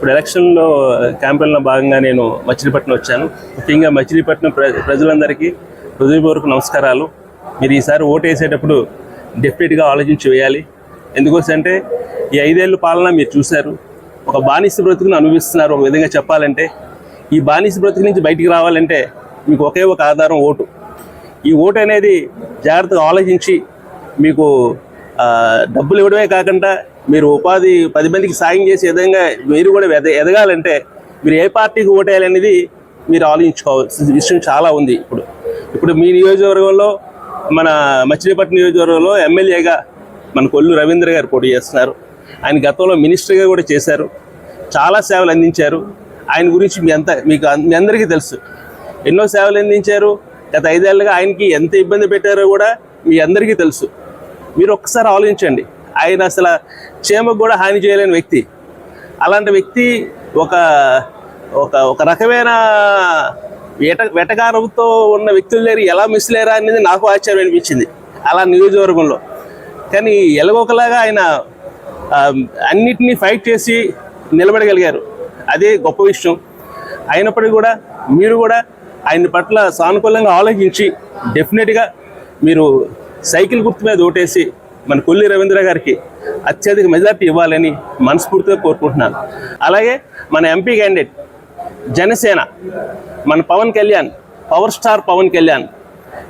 ఇప్పుడు ఎలక్షన్లో క్యాంపెయిన్లో భాగంగా నేను మచిలీపట్నం వచ్చాను. ముఖ్యంగా మచిలీపట్నం ప్ర ప్రజలందరికీ హృదయపూర్వక నమస్కారాలు. మీరు ఈసారి ఓటు వేసేటప్పుడు డెఫినెట్గా ఆలోచించి వేయాలి. ఎందుకోసంటే ఈ ఐదేళ్ళు పాలన మీరు చూశారు. ఒక బానిస బ్రతుకును అనుభవిస్తున్నారు ఒక విధంగా చెప్పాలంటే. ఈ బానిస బ్రతుకు నుంచి బయటికి రావాలంటే మీకు ఒకే ఒక ఆధారం ఓటు. ఈ ఓటు అనేది జాగ్రత్తగా ఆలోచించి మీకు డబ్బులు ఇవ్వడమే కాకుండా మీరు ఉపాధి పది మందికి సాయం చేసే విధంగా మీరు కూడా ఎద ఎదగాలంటే మీరు ఏ పార్టీకి ఓటేయాలనేది మీరు ఆలోచించుకోవాల్సిన విషయం చాలా ఉంది ఇప్పుడు. ఇప్పుడు మీ నియోజకవర్గంలో మన మచిలీపట్నం నియోజకవర్గంలో ఎమ్మెల్యేగా మన కొల్లు రవీంద్ర గారు పోటీ చేస్తున్నారు. ఆయన గతంలో మినిస్టర్గా కూడా చేశారు. చాలా సేవలు అందించారు. ఆయన గురించి మీ అంత మీకు మీ అందరికీ తెలుసు. ఎన్నో సేవలు అందించారు. గత ఐదేళ్ళుగా ఆయనకి ఎంత ఇబ్బంది పెట్టారో కూడా మీ అందరికీ తెలుసు. మీరు ఒక్కసారి ఆలోచించండి. ఆయన అసలు క్షేమకు కూడా హాని చేయలేని వ్యక్తి. అలాంటి వ్యక్తి ఒక ఒక ఒక రకమైన వెట వెటకారంతో ఉన్న వ్యక్తులు లేరు. ఎలా మిస్ లేరా అనేది నాకు ఆశ్చర్యం అనిపించింది. అలా నియోజకవర్గంలో. కానీ ఎలాగోకలాగా ఆయన అన్నిటినీ ఫైట్ చేసి నిలబడగలిగారు. అదే గొప్ప విషయం. అయినప్పటికీ కూడా మీరు కూడా ఆయన పట్ల సానుకూలంగా ఆలోచించి డెఫినెట్గా మీరు సైకిల్ గుర్తు మీద ఓటేసి మన కొల్లి రవీంద్ర గారికి అత్యధిక మెజార్టీ ఇవ్వాలని మనస్ఫూర్తిగా కోరుకుంటున్నాను. అలాగే మన ఎంపీ క్యాండిడేట్ జనసేన మన పవన్ కళ్యాణ్ పవర్ స్టార్ పవన్ కళ్యాణ్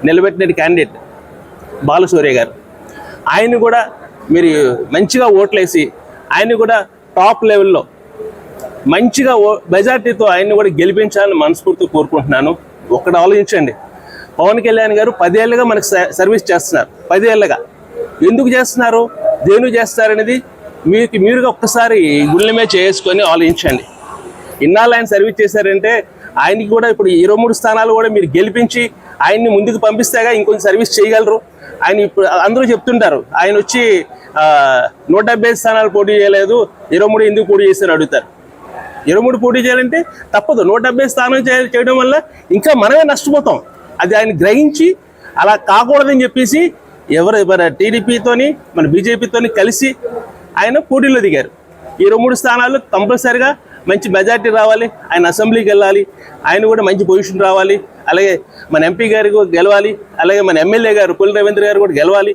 నిలబెట్టిన క్యాండిడేట్ బాలసూర్య గారు. ఆయన కూడా మీరు మంచిగా ఓట్లేసి ఆయన కూడా టాప్ లెవెల్లో మంచిగా ఓ మెజార్టీతో ఆయన్ని కూడా గెలిపించాలని మనస్ఫూర్తిగా కోరుకుంటున్నాను. ఒక్కటి ఆలోచించండి. పవన్ కళ్యాణ్ గారు పదేళ్ళుగా మనకు స- సర్వీస్ చేస్తున్నారు. పదేళ్ళుగా. ఎందుకు చేస్తున్నారు? దేని చేస్తారనేది మీకు మీరుగా ఒక్కసారి గుళ్ళమే చేసుకొని ఆలోచించండి. ఇన్నాళ్ళు ఆయన సర్వీస్ చేశారంటే ఆయనకి కూడా ఇప్పుడు ఇరవై మూడు స్థానాలు కూడా మీరు గెలిపించి ఆయన్ని ముందుకు పంపిస్తేగా ఇంకొంచెం సర్వీస్ చేయగలరు. ఆయన ఇప్పుడు అందరూ చెప్తుంటారు ఆయన వచ్చి నూట డెబ్బై స్థానాలు పోటీ చేయలేదు ఇరవై మూడు ఎందుకు పోటీ చేశారు అడుగుతారు. ఇరవై మూడు పోటీ చేయాలంటే తప్పదు నూట డెబ్బై స్థానం చేయడం వల్ల ఇంకా మనమే నష్టపోతాం. అది ఆయన గ్రహించి అలా కాకూడదని చెప్పేసి ఎవరు మన టీడీపీతోని మన బీజేపీతోని కలిసి ఆయన పోటీలో దిగారు. ఈ రెండు మూడు స్థానాలు కంపల్సరిగా మంచి మెజార్టీ రావాలి. ఆయన అసెంబ్లీకి వెళ్ళాలి ఆయన కూడా మంచి పొజిషన్ రావాలి. అలాగే మన ఎంపీ గారు కూడా గెలవాలి. అలాగే మన ఎమ్మెల్యే గారు పుల్ రవీంద్ర గారు కూడా గెలవాలి.